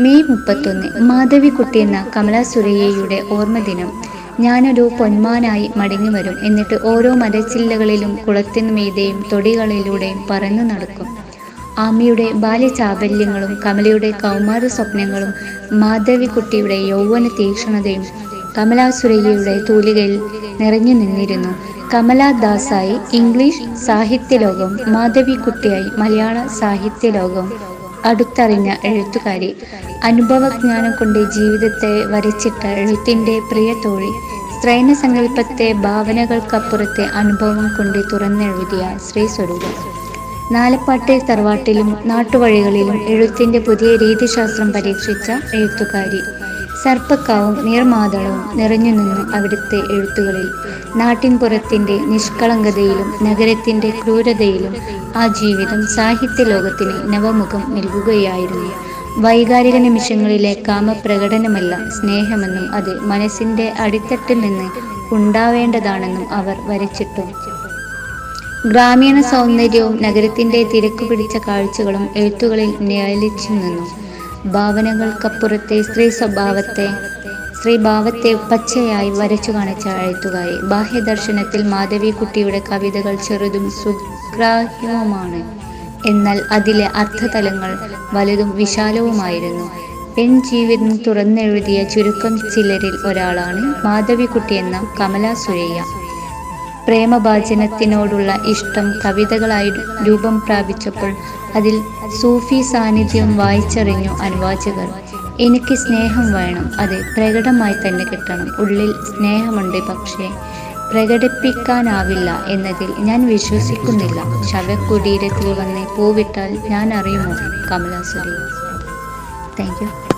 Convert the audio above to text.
May മുപ്പത്തൊന്ന് മാധവിക്കുട്ടി എന്ന കമല സുരയ്യയുടെ ഓർമ്മദിനം. ഞാനൊരു പൊന്മാനായി മടങ്ങി വരും എന്നിട്ട് ഓരോ മരച്ചില്ലകളിലും കുളത്തിനു മീതെയും തൊടികളിലൂടെയും പറന്നു നടക്കും. ആമിയുടെ ബാല്യചാബല്യങ്ങളും കമലയുടെ കൗമാര സ്വപ്നങ്ങളും മാധവിക്കുട്ടിയുടെ യൗവന തീക്ഷണതയും കമലാ സുരയ്യയുടെ തൂലികയിൽ നിറഞ്ഞു നിന്നിരുന്നു. കമലാദാസായി ഇംഗ്ലീഷ് സാഹിത്യലോകം മാധവിക്കുട്ടിയായി മലയാള സാഹിത്യലോകം അടുത്തറിഞ്ഞ എഴുത്തുകാരി. അനുഭവജ്ഞാനം കൊണ്ട് ജീവിതത്തെ വരച്ചിട്ട എഴുത്തിന്റെ പ്രിയ തോഴി സ്ത്രൈന സങ്കല്പത്തെ ഭാവനകൾക്കപ്പുറത്തെ അനുഭവം കൊണ്ട് തുറന്നെഴുതിയ ശ്രീ സ്വരൂപ നാലപ്പാട്ട് തറവാട്ടിലും നാട്ടുവഴികളിലും എഴുത്തിന്റെ പുതിയ രീതിശാസ്ത്രം പരീക്ഷിച്ച എഴുത്തുകാരി. സർപ്പക്കാവും നീർമാതളവും നിറഞ്ഞു നിന്നു അവിടുത്തെ എഴുത്തുകളിൽ. നാട്ടിൻപുറത്തിന്റെ നിഷ്കളങ്കതയിലും നഗരത്തിന്റെ ക്രൂരതയിലും ആ ജീവിതം സാഹിത്യ ലോകത്തിന് നവമുഖം നൽകുകയായിരുന്നു. വൈകാരിക നിമിഷങ്ങളിലെ കാമപ്രകടനമല്ല സ്നേഹമെന്നും അത് മനസ്സിന്റെ അടിത്തട്ടിൽ നിന്ന് ഉണ്ടാവേണ്ടതാണെന്നും അവർ വരച്ചിട്ടു. ഗ്രാമീണ സൗന്ദര്യവും നഗരത്തിന്റെ തിരക്കു പിടിച്ച കാഴ്ചകളും എഴുത്തുകളിൽ നിഴലിച്ചു നിന്നു. ഭാവനകൾക്കപ്പുറത്തെ സ്ത്രീ സ്വഭാവത്തെ സ്ത്രീഭാവത്തെ പച്ചയായി വരച്ചു കാണിച്ച എഴുത്തുകാരി. ബാഹ്യദർശനത്തിൽ മാധവിക്കുട്ടിയുടെ കവിതകൾ ചെറുതും സുഗ്രാഹ്യവുമാണ്. എന്നാൽ അതിലെ അർത്ഥതലങ്ങൾ വലുതും വിശാലവുമായിരുന്നു. പെൺജീവിതം തുറന്നെഴുതിയ ചുരുക്കം ചിലരിൽ ഒരാളാണ് മാധവിക്കുട്ടി എന്ന കമല സുരയ്യ. പ്രേമഭാജനത്തിനോടുള്ള ഇഷ്ടം കവിതകളായി രൂപം പ്രാപിച്ചപ്പോൾ അതിൽ സൂഫി സാന്നിധ്യം വായിച്ചറിഞ്ഞു അനുവാചകർ. എനിക്ക് സ്നേഹം വേണം അത് പ്രകടമായി തന്നെ കിട്ടണം. ഉള്ളിൽ സ്നേഹമുണ്ട് പക്ഷേ പ്രകടിപ്പിക്കാനാവില്ല എന്നതിൽ ഞാൻ വിശ്വസിക്കുന്നില്ല. ശവകുടീരത്തിൽ വന്ന് പൂവിട്ടാൽ ഞാൻ അറിയുമോ കമലാസുരി? Thank you